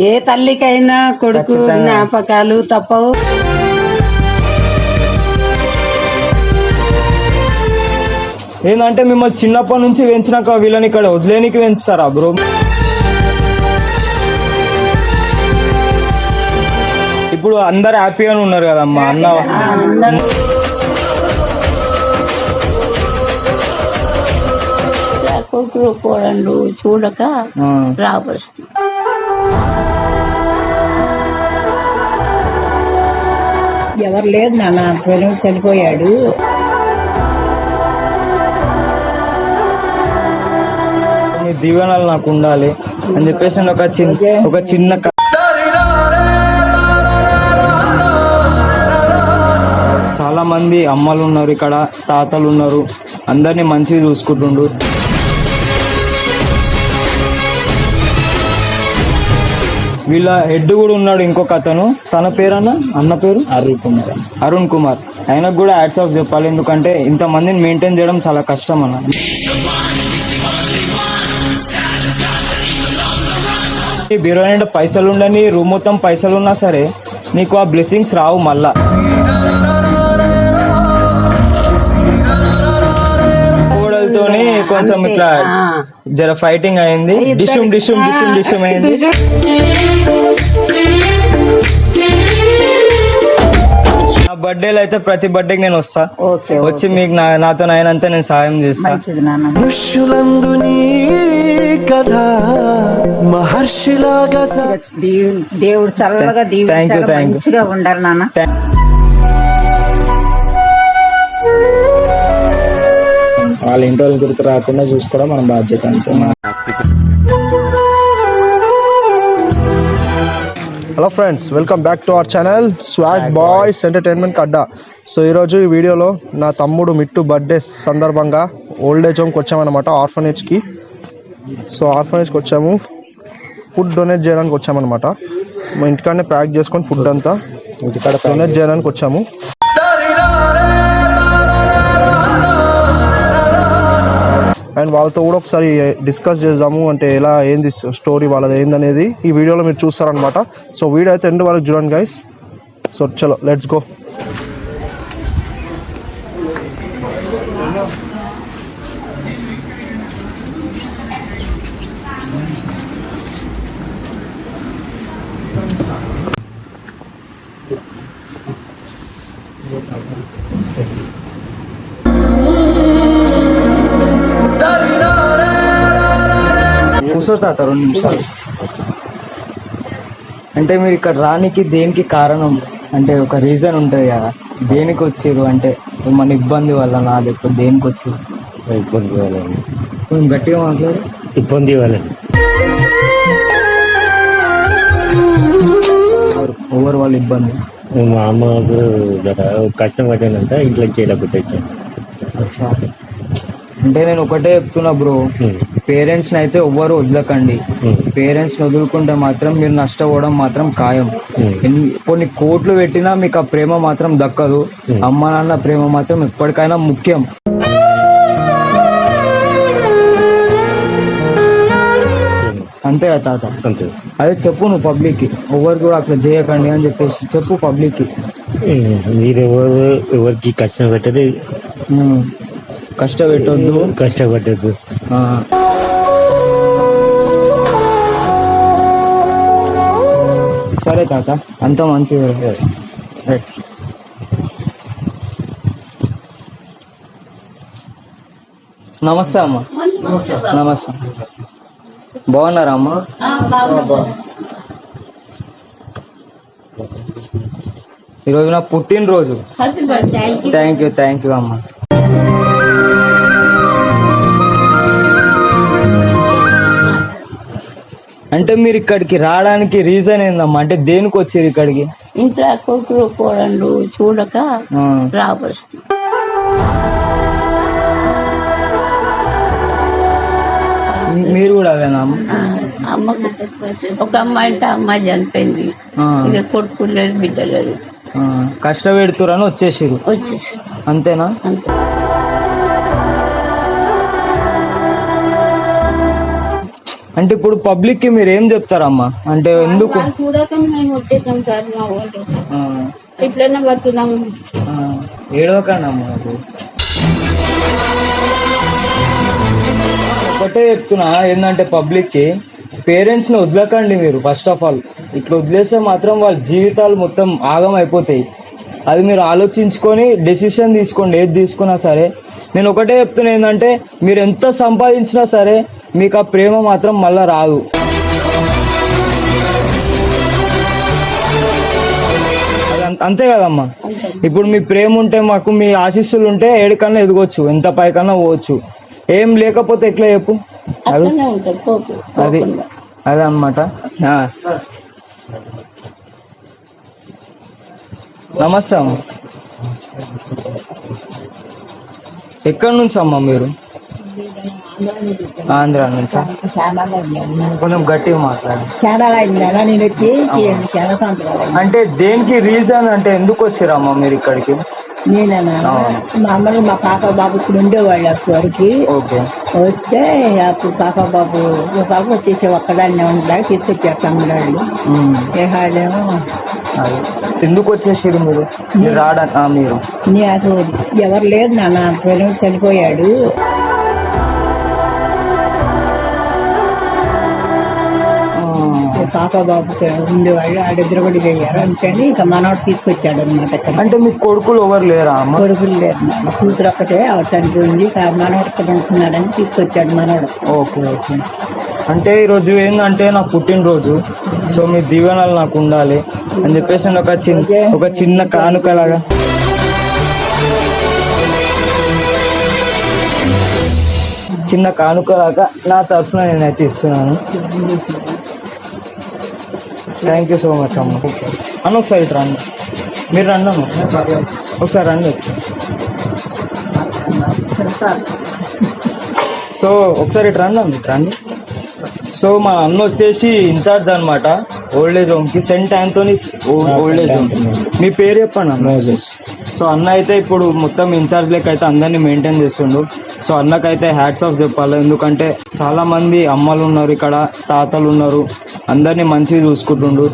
ఏ తల్లికైనా కొడుకు. జ్ఞాపకాలు తప్పవు. ఏంటంటే మిమ్మల్ని చిన్నప్పటి నుంచి పెంచినాక వీళ్ళని ఇక్కడ వదిలేనికి పెంచుతారా బ్రో? ఇప్పుడు అందరు హ్యాపీగానే ఉన్నారు కదమ్మా అన్న. కొడుకులు చూడక ఆ, రాబడుస్తుంది ఎవరు లేదు నాన్న. పిల్లలు చనిపోయాడు. మీ దీవెనలు నాకు ఉండాలి అని చెప్పేసి ఒక చిన్న ఒక చిన్న క- చాలా మంది అమ్మలు ఉన్నారు ఇక్కడ తాతలు ఉన్నారు అందరినీ మంచిగా చూసుకుంటుండు వీళ్ళ హెడ్ కూడా ఉన్నాడు ఇంకొక అతను. తన పేరన్నా? అన్న పేరు? అరుణ్ కుమార్. అరుణ్ కుమార్. ఆయనకు కూడా యాడ్స్ ఆఫ్ చెప్పాలి. ఎందుకంటే ఇంత మందిని మెయింటైన్ చేయడం చాలా కష్టం అన్న. బీరో నిండా పైసలు ఉండని రూమ్ మొత్తం పైసలు ఉన్నా సరే నీకు ఆ బ్లెస్సింగ్స్ రావు మళ్ళా. కోడలతోని కొంచెం ఇట్లా. జర ఫైటింగ్ అయింది. డిషుమ్ డిషుమ్ డిషుమ్ డిషుమ్ అయింది. నా బర్త్డేలో అయితే ప్రతి బర్త్డేకి నేను వస్తా. ఓకే వచ్చి మీకు నా నాతో అయినంత నేను సాయం చేస్తా. మంచిది నాన్న. మనుష్యులందుని కథ మహర్షిలాగా సా దీవు- దేవుడు చల్లగా. మంచిగా ఉండాలి నాన్న. వాళ్ళ ఇంటి వాళ్ళ గుర్తు రాకుండా చూసుకోవడం మన బాధ్యత అంతే. Hello friends welcome back to our channel swag boys entertainment Adda so ఈరోజు ఈ వీడియోలో నా తమ్ముడు మిట్టు బర్త్డే సందర్భంగా ఓల్డ్ ఏజ్ హోమ్కి వచ్చామన్నమాట ఆర్ఫనేజ్కి సో ఆర్ఫనేజ్కి వచ్చాము. ఫుడ్ డొనేట్ చేయడానికి వచ్చామన్నమాట. మా ఇంటికాడనే ప్యాక్ చేసుకొని ఫుడ్ అంతా ఇంటికాడ డొనేట్ చేయడానికి వచ్చాము. అండ్ వాళ్ళతో కూడా ఒకసారి డిస్కస్ చేద్దాము అంటే ఎలా ఏంది స్టోరీ వాళ్ళది ఏందనేది ఈ వీడియోలో మీరు చూస్తారనమాట సో వీడియో అయితే ఎండ్ వరకు చూడండి గైస్ సో చలో లెట్స్ గో కూర్చో తాత రెండు నిమిషాలు. అంటే మీరు ఇక్కడ రానికి దేనికి కారణం? అంటే ఒక రీజన్ ఉంటుంది కదా. దేనికి వచ్చారు? అంటే మన ఇబ్బంది వల్ల నా లేకపోతే దేనికి వచ్చారు? ఇబ్బంది ఇవ్వాలండి కొంచెం గట్టిగా మాట్లాడు. ఇబ్బంది ఇవ్వాలండి ఓవర్ వాళ్ళ ఇబ్బంది? మా అమ్మకు జర కష్టం పట్టిందంట ఇంట్లో చేయలే గుర్తొచ్చాను అచ్చా. అంటే నేను ఒకటే చెప్తున్నా బ్రో. పేరెంట్స్ని అయితే ఎవ్వరు వదలకండి. పేరెంట్స్ని వదులుకుంటే మాత్రం మీరు నష్టపోవడం మాత్రం ఖాయం. ఎన్ని- కొన్ని కోట్లు పెట్టినా మీకు ఆ ప్రేమ మాత్రం దక్కదు. అమ్మ నాన్న ప్రేమ మాత్రం ఎప్పటికైనా ముఖ్యం. అంతే కదా తాత? అంతే. అదే చెప్పు నువ్వు పబ్లిక్కి ఎవరు కూడా అట్లా చేయకండి అని చెప్పేసి చెప్పు పబ్లిక్కి మీరు ఎవరు ఎవరికి కష్టం పెట్టదు. కష్టపెట్టొద్దు. కష్టపడ్డదు. ఆ. సరే తాత అంత మంచిది రైట్. నమస్తే అమ్మ. నమస్తే. బాగున్నారా అమ్మ? ఈరోజు నా పుట్టినరోజు. Happy birthday thank you thank you అమ్మ. అంటే మీరు ఇక్కడికి రావడానికి రీజన్ ఏందమ్మా? అంటే దేనికి వచ్చారు ఇక్కడికి? ఇంట్లో కొడుకులు కోడళ్ళు చూడక ఆ, రాబడుస్తుంది మీరు కూడా అదేనా అమ్మ? అమ్మకు ఒక అమ్మాయి అంటే అమ్మాయి చనిపోయింది. ఆ, ఇక కొడుకు లేదు బిడ్డ ఆ, కష్టపెడుతురని వచ్చేసిరు వచ్చేసి అంతేనా? అంతే. అంటే ఇప్పుడు పబ్లిక్కి మీరు ఏం చెప్తారమ్మా? అంటే ఎందుకు? చూడక మేము వచ్చేసాం సార్ మా ఏడవకండమ్మా ఒకటే చెప్తున్నా ఏంటంటే పబ్లిక్కి పేరెంట్స్ని వదలకండి మీరు ఫస్ట్ ఆఫ్ ఆల్ ఇట్లా వదిలేస్తే మాత్రం వాళ్ళ జీవితాలు మొత్తం ఆగం అయిపోతాయి అది మీరు ఆలోచించుకొని డెసిషన్ తీసుకోండి ఏది తీసుకున్నా సరే. నేను ఒకటే చెప్తున్నా ఏంటంటే మీరు ఎంత సంపాదించినా సరే మీకు ఆ ప్రేమ మాత్రం మళ్ళా రాదు. అంత- కదమ్మా. ఇప్పుడు మీ ప్రేమ ఉంటే మాకు మీ ఆశీస్సులు ఉంటే ఏడికన్నా ఎదగొచ్చు ఎంత పైకన్నా పోవచ్చు. ఏం లేకపోతే ఎట్లా చెప్పు? అది అది అదే అనమాట నమస్తే అమ్మ. ఎక్కడి నుంచి అమ్మ మీరు? ఆంధ్ర నుంచా? కొంచెం గట్టిగా మాట్లాడు. చాలా అయింది అలా నేను వచ్చి చేయండి చాలా సంవత్సరాలు అయింది అంటే దేనికి రీజన్ అంటే ఎందుకు వచ్చిరమ్మా మీరు ఇక్కడికి? నేనన్నా అవును. మామూలుగా మా పాప బాబు ఇప్పుడు ఉండేవాళ్ళు వరకు ఓకే. వస్తే అప్పుడు పాప బాబు ఓ పాప వచ్చేసి ఒక్కదాన్నే ఉండలేక తీసుకొచ్చారు అదే. ఎందుకు వచ్చేసారు మీరు? మీరు రాడా మీరు? నాకు ఎవరు లేదు నాన్న చనిపోయాడు. పాప బాబు ఉండేవాళ్ళు వాళ్ళిద్దరు కూడా అయ్యారు అందుకని ఇక మనవాడు తీసుకొచ్చాడు అనమాట ఇక్కడ అంటే మీ కొడుకులు ఎవరు లేరా అమ్మ? కొడుకులు లేరు నాన్న. కూతురు ఒక్కతే ఆవిడ చనిపోయింది. ఇక మనవాడు ఇక్కడ ఉంటున్నాడని తీసుకొచ్చాడు మనవాడు ఓకే ఓకే. అంటే ఈరోజు ఏంటంటే నా పుట్టినరోజు. సో మీ దీవెనలు నాకు ఉండాలి అని చెప్పేసి నేను ఒక చిన్న ఒక చిన్న కానుకలాగా. చిన్న కానుకలాగా నా తరఫున నేనైతే ఇస్తున్నాను. థ్యాంక్ యూ సో మచ్ అమ్మ. అన్న ఒకసారి ఇటు రండి. మీరు రండి అన్న ఒకసారి రండి ఒకసారి సో ఒకసారి ఇటు రండి అన్న ఇటు రండి. సో మా అన్న వచ్చేసి ఇన్ఛార్జ్ అనమాట old age హోమ్కి saint Anthony's old age home మీ పేరు చెప్పండి అన్న. మోజెస్ సో అన్న అయితే ఇప్పుడు మొత్తం ఇన్ఛార్జ్ లెక్క అయితే అందరినీ మెయింటైన్ చేస్తుండు. సో అన్నకైతే హ్యాట్స్ ఆఫ్ చెప్పాలి. ఎందుకంటే చాలా మంది అమ్మలు ఉన్నారు ఇక్కడ తాతలు ఉన్నారు. అందరినీ మంచిగా చూసుకుంటుండు.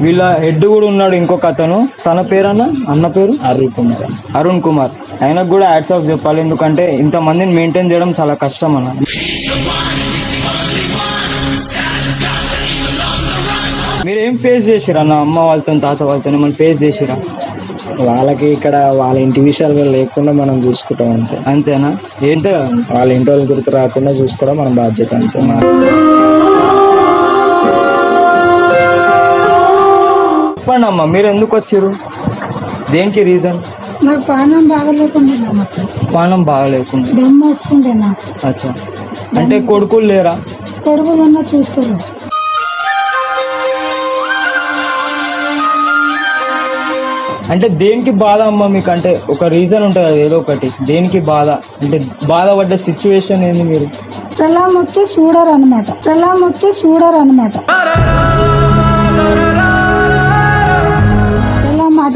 వీళ్ళ హెడ్ కూడా ఉన్నాడు ఇంకొక అతను. తన పేరన్న? అన్న పేరు? అరుణ్ కుమార్. అరుణ్ కుమార్. ఆయనకు కూడా హ్యాట్స్ ఆఫ్ చెప్పాలి. ఎందుకంటే ఇంతమందిని మెయింటైన్ చేయడం చాలా కష్టం అన్న. మీరు ఏం ఫేస్ చేసిరా అన్న? అమ్మ వాళ్ళతో తాత వాళ్ళతో ఏమైనా ఫేస్ చేసిరా వాళ్ళకి ఇక్కడ వాళ్ళ ఇంటి విషయాలు లేకుండా మనం చూసుకుంటాం అంతే. అంతేనా? ఏంటో? వాళ్ళ ఇంటి వాళ్ళ గుర్తు రాకుండా చూసుకోవడం మన బాధ్యత అంతే. చెప్పండి అమ్మ మీరు ఎందుకు వచ్చారు? దేనికి రీజన్ నాకు పానం బాగలేకుండా పానం బాగలేకుండా. దమ్ము వస్తుండే నాకు. అచ్చా. అంటే కొడుకులు లేరా? కొడుకులు ఉన్న చూస్తారు అంటే దేనికి బాధ అమ్మ మీకు? అంటే ఒక రీజన్ ఉంటుంది కదా ఏదో ఒకటి. దేనికి బాధ? అంటే బాధపడ్డ సిచ్యువేషన్ ఏంది మీరు? ఎలా మొత్తే చూడరు అనమాట ఎలా మొత్తే చూడరు అనమాట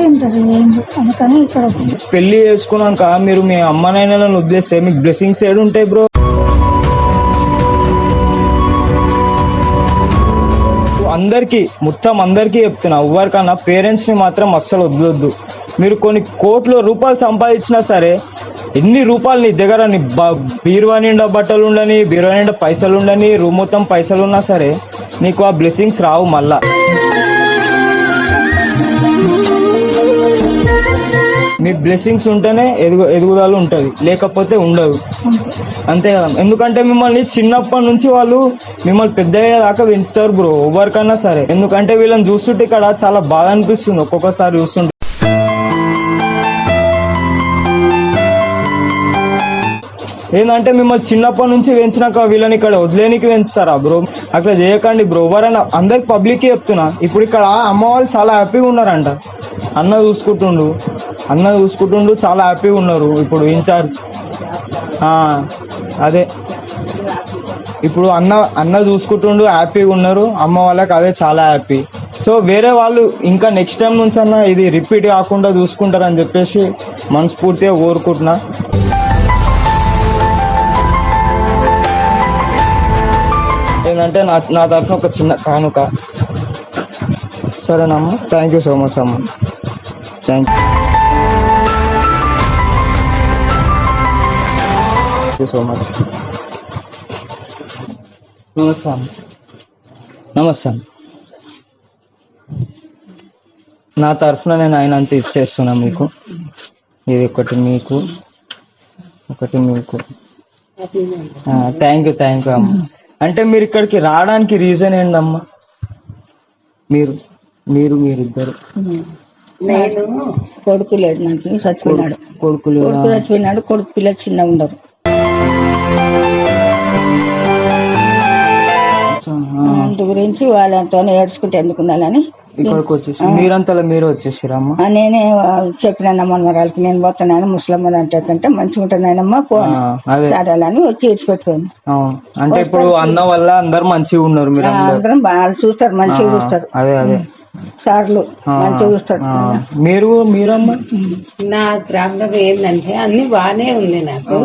అంటే మాట వింటారు ఏం కానీ ఇక్కడ వచ్చి పెళ్ళి చేసుకున్నాక మీరు మీ అమ్మ నాయనలను వదిలేస్తే మీకు బ్లెస్సింగ్స్ ఏడు ఉంటాయి బ్రో అందరికీ మొత్తం అందరికీ చెప్తున్నా ఎవరికన్నా పేరెంట్స్ని మాత్రం అస్సలు వదలొద్దు. మీరు కొన్ని కోట్ల రూపాయలు సంపాదించినా సరే ఎన్ని రూపాయలు నీ దగ్గర నీ బీరువా నిండా బట్టలు ఉండని బీరువా నిండా పైసలు ఉండని రూమ్ మొత్తం పైసలు ఉన్నా సరే నీకు ఆ బ్లెస్సింగ్స్ రావు మళ్ళా. మీ బ్లెస్సింగ్స్ ఉంటేనే ఎదుగు ఎదుగుదల ఉంటుంది. లేకపోతే ఉండదు. అంతే కదా. ఎందుకంటే మిమ్మల్ని చిన్నప్పటి నుంచి వాళ్ళు మిమ్మల్ని పెద్ద దాకా పెంచుతారు బ్రో. ఎవరికన్నా సరే. ఎందుకంటే వీళ్ళని చూస్తుంటే ఇక్కడ చాలా బాధ అనిపిస్తుంది. ఒక్కొక్కసారి చూస్తుంటే. ఏంటంటే మిమ్మల్ని చిన్నప్పటి నుంచి పెంచినాక వీళ్ళని ఇక్కడ వదిలేనికి పెంచుతారా బ్రో? అక్కడ చేయకండి బ్రో. ఎవరైనా అందరికి పబ్లిక్ చెప్తున్నా. ఇప్పుడు ఇక్కడ అమ్మ వాళ్ళు చాలా హ్యాపీగా ఉన్నారంట. అన్న చూసుకుంటుండు. అన్న చూసుకుంటుండు చాలా హ్యాపీగా ఉన్నారు ఇప్పుడు ఇన్ఛార్జ్ అదే. ఇప్పుడు అన్న అన్న చూసుకుంటుండు హ్యాపీగా ఉన్నారు. అమ్మ వాళ్ళకి అదే చాలా హ్యాపీ. సో వేరే వాళ్ళు ఇంకా నెక్స్ట్ టైం నుంచి అన్న ఇది రిపీట్ కాకుండా చూసుకుంటారని చెప్పేసి మనస్ఫూర్తిగా కోరుకుంటున్నా. ఏంటంటే నా నా తరఫున ఒక చిన్న కానుక. సరేనమ్మా. థ్యాంక్ యూ సో మచ్ అమ్మ. థ్యాంక్ యూ సో మచ్ నమస్తే అమ్మ. నమస్తే అమ్మ. నా తరఫున నేను అయినంత ఇచ్చేస్తున్నా మీకు. ఇది ఒకటి మీకు. ఒకటి మీకు. థ్యాంక్ యూ థ్యాంక్ యూ అమ్మ. అంటే మీరు ఇక్కడికి రావడానికి రీజన్ ఏంటమ్మా మీరు మీరు మీరిద్దరు. నేను కొడుకు లేదు నాకు చచ్చిపోయినాడు కొడుకులు కొడుకు చచ్చిపోయినాడు కొడుకు పిల్లలు చిన్న ఉండరు అందు గురించి వాళ్ళతో ఏడ్చుకుంటే ఎందుకు ఉండాలని. ఇక్కడికి వచ్చేసి మీరంతలా మీరు వచ్చేసిరమ్మా? ఆ, నేనే చెప్పిన మనవరాలకి నేను పోతున్నాను ముస్లిం అంటే కంటే మంచిగా ఉంటుందనమ్మా పోను అదే. సరేలని వచ్చి అవును అంటే ఇప్పుడు అన్న వల్ల అందరు మంచిగా ఉన్నారు మీరు అందరు. అందరం బాగా చూస్తారు మంచిగా చూస్తారు. అదే అదే. సార్లు మంచిగా చూస్తారు. ఆ, మీరు మీరమ్మా? నా ప్రాబ్లం ఏంటంటే అన్ని బానే ఉంది నాకు.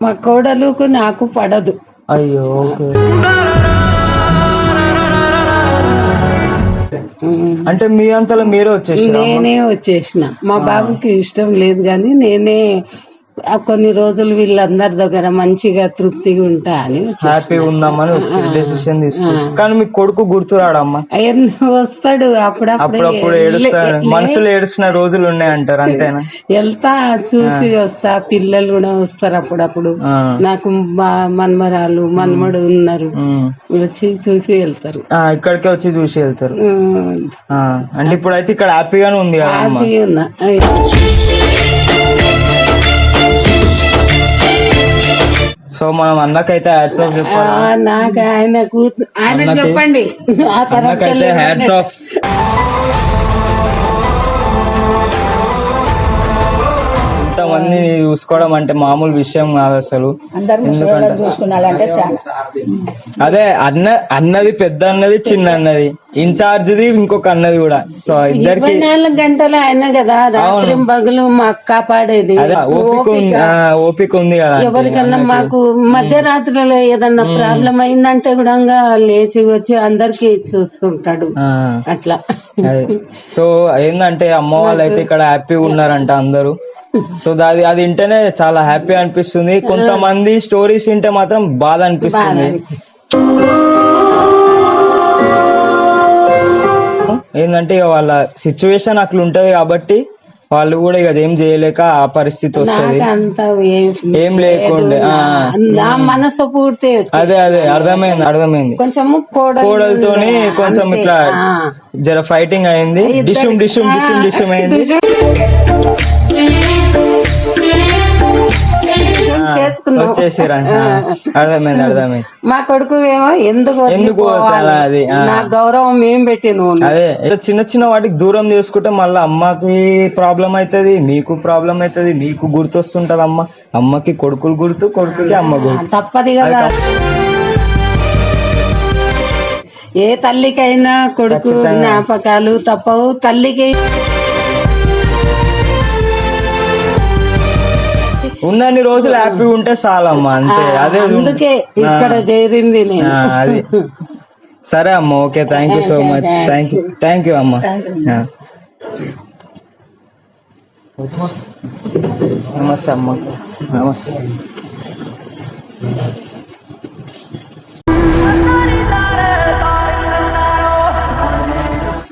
మా కోడలుకు నాకు పడదు. అయ్యో ఓకే. అంటే మీ అంతలో మీరే వచ్చేసి నేనే వచ్చేసిన. మా బాబుకి ఇష్టం లేదు కానీ నేనే కొన్ని రోజులు వీళ్ళందరి దగ్గర మంచిగా తృప్తిగా ఉంటా అని. హ్యాపీ ఉందామని డెసిషన్ తీసుకున్నాం. కానీ మీ కొడుకు గుర్తురాడమ్మా? వస్తాడు? అప్పుడప్పుడు ఏడుస్తాడు మనసులో ఏడుస్తున్న రోజులు ఉన్నాయంటారు అంతేనా? వెళ్తా చూసి వస్తా పిల్లలు కూడా వస్తారు అప్పుడప్పుడు. నాకు మన్మరాలు మన్మడు ఉన్నారు. వచ్చి చూసి వెళ్తారు. ఆ, ఇక్కడికే వచ్చి చూసి వెళ్తారు. అంటే ఇప్పుడైతే ఇక్కడ హ్యాపీగానే ఉంది హ్యాపీగా ఉన్నా. సో మనం అన్నకైతే హ్యాట్స్ ఆఫ్ చెప్పాలి? ఆ, నాకు ఆయన కూతు ఆయన అన్నకి- చెప్పండి. అన్నకైతే హ్యాట్స్ ఆఫ్ ఇంతమంది చూసుకోవడం అంటే మామూలు విషయం కాదు అసలు. అదే అన్న అన్నది పెద్ద అన్నది చిన్న అన్నది. ఇన్ఛార్జ్ది ఇంకొక అన్నది కూడా. సో ఇద్దరికి నాలుగు గంటలు ఆయన కదా. రాత్రి పగలు మాకు కాపాడేది ఓపిక ఓపిక. ఉంది కదా. ఎవరికన్నా మాకు మధ్యరాత్రిలో ఏదన్నా ప్రాబ్లం అయిందంటే కూడా లేచి వచ్చి అందరికి చూస్తుంటాడు. అట్లా. సో ఏంటంటే అమ్మ వాళ్ళు అయితే ఇక్కడ హ్యాపీగా ఉన్నారంట అందరూ. సో అది అది వింటేనే చాలా హ్యాపీ అనిపిస్తుంది. కొంతమంది స్టోరీస్ వింటే మాత్రం బాధ అనిపిస్తుంది. ఏంటంటే ఇక వాళ్ళ సిచ్యువేషన్ అట్లా ఉంటది కాబట్టి వాళ్ళు కూడా ఇక ఏం చేయలేక ఆ పరిస్థితి వస్తుంది. ఏం లేకుండే నా మనసు పూర్తి అదే అదే అర్థమైంది అర్థమైంది. కొంచెం కోడలు కోడలతోని కొంచెం. ఇట్లా. జర ఫైటింగ్ అయింది. డిషుమ్ డిషుమ్ డిషుమ్ డిషుమ్ అయింది. అర్థమైంది అర్థమైంది. మా కొడుకు ఏమో ఎందుకు అది. నా గౌరవం ఏం పెట్టిను అదే చిన్న చిన్న వాటికి దూరం చేసుకుంటే మళ్ళీ అమ్మకి ప్రాబ్లం అవుతుంది మీకు ప్రాబ్లం అవుతుంది మీకు గుర్తొస్తుంటది అమ్మ. అమ్మకి కొడుకులు గుర్తు కొడుకుకి అమ్మ గుర్తు. తప్పది కదా. ఏ తల్లికైనా కొడుకు. జ్ఞాపకాలు తప్పవు. తల్లికి ఉన్నన్ని రోజులు హ్యాపీగా ఉంటే చాలమ్మా అంతే. అదే అందుకే ఇక్కడ చేరింది నేను. అది. సరే అమ్మ okay thank you so much thank you thank you అమ్మ. నమస్తే అమ్మ. నమస్తే.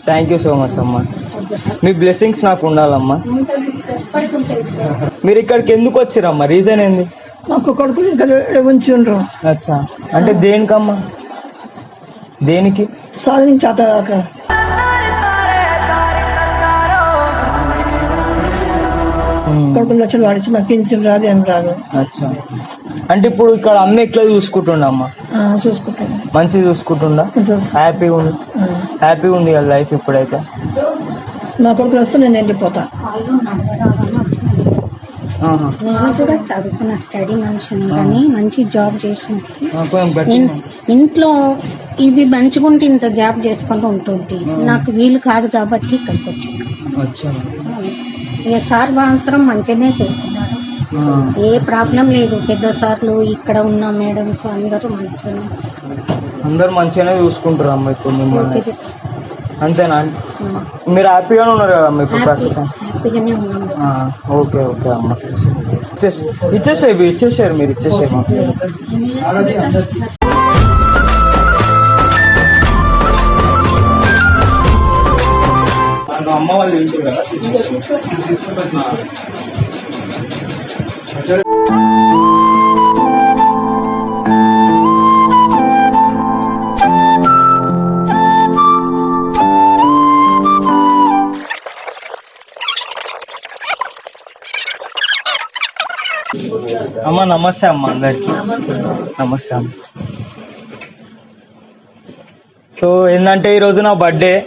థ్యాంక్ యూ సో మచ్ అమ్మా. మీ బ్లెస్సింగ్స్ నాకు ఉండాలమ్మా. మీరు ఇక్కడికి ఎందుకు వచ్చిరమ్మా? రీజన్ ఏంది? మాకు కొడుకులు ఇక్కడ ఉంచుండ్రు. అచ్చా. అంటే దేనికమ్మా? దేనికి? సాధించాక కొడుకులు లక్షలు వాడిచి మాకు పింఛన్ రాదు ఏం రాదు. అచ్చా. అంటే ఇప్పుడు ఇక్కడ అమ్మ ఎట్లా చూసుకుంటుండమ్మా ఆ, చూసుకుంటాం మంచిగా చూసుకుంటుండా హ్యాపీగా ఉంది హ్యాపీగా ఉంది కదా లైఫ్ ఇప్పుడైతే? మా కొడుకులు వస్తే నేను వెళ్ళిపోతా. ఆహా. నేను కూడా చదువుకున్న స్టడీ మనిషిని కానీ మంచి జాబ్ చేసినట్టు ఇంట్లో ఇవి మంచిగుంటే ఇంత జాబ్ చేసుకుంటూ ఉంటుంది నాకు వీలు కాదు కాబట్టి ఇక్కడికి వచ్చాను. ఇక సార్ మాత్రం మంచిగానే చేస్తున్నాడు ఏ ప్రాబ్లం లేదు. పెద్ద సార్లు ఇక్కడ ఉన్న మేడమ్స్ అందరూ మంచిగానే. అందరు మంచిగానే చూసుకుంటారు అమ్మ ఇప్పుడు మిమ్మల్ని అంతేనా? మీరు హ్యాపీగానే ఉన్నారు కదా అమ్మ ఇప్పుడు ప్రస్తుతం? ఓకే ఓకే అమ్మ. ఇచ్చేసి ఇచ్చేసేవి ఇచ్చేసారు మీరు ఇచ్చేసేవి అమ్మ వాళ్ళు కదా? అమ్మ నమస్తే అమ్మ అందరికి. నమస్తే అమ్మ. సో ఏంటంటే ఈరోజు నా బర్త్డే.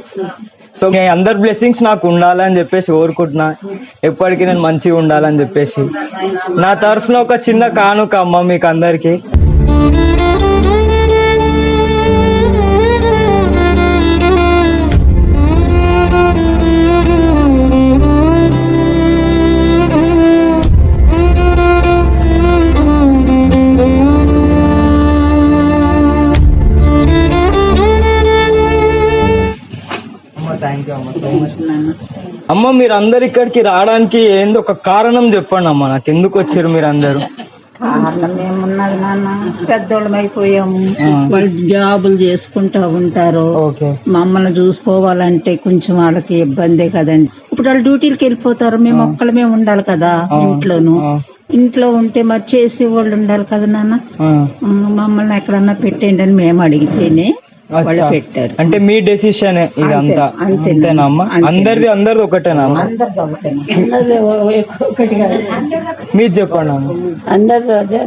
సో మీ అందరి బ్లెస్సింగ్స్ నాకు ఉండాలని చెప్పేసి కోరుకుంటున్నా. ఎప్పటికీ నేను మంచిగా ఉండాలని చెప్పేసి. నా తరఫున ఒక చిన్న కానుక అమ్మ మీకు అందరికీ అమ్మ మీరు అందరు ఇక్కడికి రావడానికి ఏందో ఒక కారణం చెప్పండి అమ్మ. నాకు ఎందుకు వచ్చారు మీరు అందరు కారణం ఏమున్నది నాన్న? పెద్దోళ్ళం అయిపోయాము వాళ్ళు జాబులు చేసుకుంటా ఉంటారు. మమ్మల్ని చూసుకోవాలంటే కొంచెం వాళ్ళకి ఇబ్బందే కదండి. ఇప్పుడు వాళ్ళు డ్యూటీలకి వెళ్ళిపోతారు. మేము ఒక్కళ్ళమే ఉండాలి కదా ఇంట్లోను. ఇంట్లో ఉంటే మరి చేసే వాళ్ళు ఉండాలి కదా నాన్న? మమ్మల్ని ఎక్కడన్నా పెట్టండి అని మేము అడిగితేనే పెట్టారు. అంటే మీ డెసిషన్ ఇదంతా అంతే. అంతేనా? అమ్మ? అందరిది అందరిది ఒకటేనా అమ్మ? మీరు చెప్పండి అమ్మ. అందరూ అదే.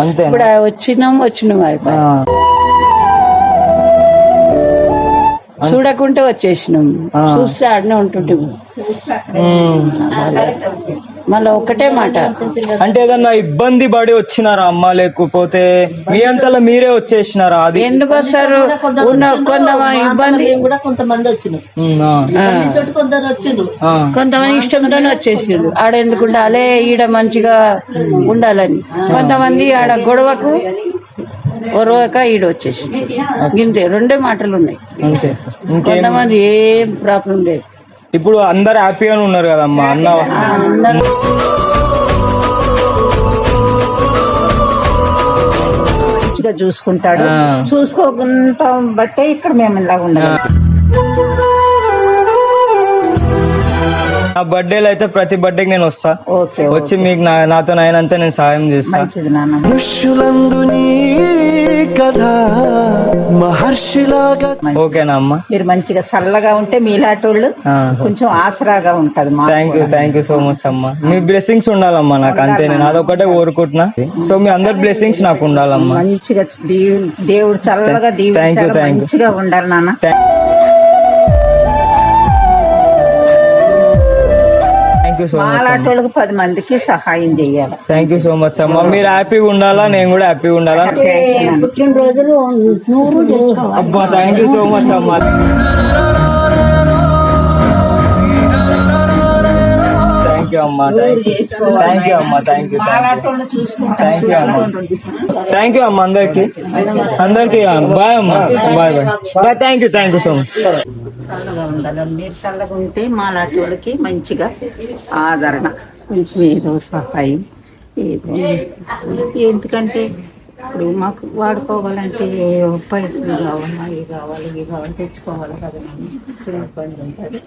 అంతేనా? ఇప్పుడు వచ్చినాం వచ్చినాం అయిపోయి చూడకుంటే వచ్చేసినాం. చూస్తే ఆడనే ఉంటుంటే. మళ్ళీ ఒకటే మాట. అంటే ఏదన్నా ఇబ్బంది పడి వచ్చినారా అమ్మ? లేకపోతే మీ అంతలో మీరే వచ్చేసినారా? అది ఎందుకు వస్తారు? ఇబ్బంది కూడా కొంతమంది వచ్చినారు కొందరు వచ్చిండ్రు. కొంతమంది ఇష్టంతోనే వచ్చేసారు ఆడ ఎందుకు ఉండాలి? ఈడ మంచిగా ఉండాలని. కొంతమంది ఆడ గొడవకు ఒరవక ఈడ వచ్చేసి. గింతే రెండే మాటలు ఉన్నాయి. అంతే. ఇంకేం? కొంతమంది ఏం ప్రాబ్లం లేదు. ఇప్పుడు అందరు హ్యాపీగానే ఉన్నారు కదమ్మా అన్న అందరూ మంచిగా చూసుకుంటాడు. ఆ. చూసుకోకుంటాం బట్టే ఇక్కడ మేము ఇలా ఉండాలి నా బర్త్డేలో అయితే ప్రతి బర్త్డేకి నేను వస్తా. ఓకే వచ్చి మీకు నా నాతో అయినంత నేను సాయం చేస్తా. మంచిది నాన్న. మనుష్యులందు నీ కథ మహర్షిలాగా ఓకేనా అమ్మా. మీరు మంచిగా చల్లగా ఉంటే మీలాటోళ్ళు కొంచెం ఆసరాగా ఉంటది thank you thank you so much అమ్మా. మీ బ్లెస్సింగ్స్ ఉండాలమ్మా నాకు అంతే నేను అదొకటే కోరుకుంటున్నా. సో మీ అందరి బ్లెస్సింగ్స్ నాకు ఉండాలమ్మా. మంచిగా దీవు- దేవుడు చల్లగా you. మంచిగా ఉండాలి నాన్న. థ్యాంక్ యూ సో మచ్ అమ్మా మాలాటోళ్ళకి పది మందికి సహాయం చేయాలి. థ్యాంక్ యూ సో మచ్ అమ్మా మీరు హ్యాపీగా ఉండాలా? నేను కూడా హ్యాపీగా ఉండాలా? పుట్టినరోజులు నూరు చేసుకోవాలి. అబ్బా థ్యాంక్ యూ సో మచ్ అమ్మా యూ అమ్మా థ్యాంక్ యూ అమ్మా థ్యాంక్ యూ థ్యాంక్ యూ అమ్మా. థ్యాంక్ యూ అమ్మా అందరికి. అందరికి బాయ్ అమ్మా. Bye bye bye thank you thank you so much చల్లగా ఉండాలి. మీరు చల్లగా ఉంటే మాలాటోళ్ళకి మంచిగా ఆదరణ కొంచెం ఏదో సహాయం. ఏదో ఎందుకంటే ఇప్పుడు మాకు వాడుకోవాలంటే పైసలు కావాలి అవి కావాలి ఇవి కావాలి తెచ్చుకోవాలి కదా నేను ఇబ్బంది ఉంటుంది.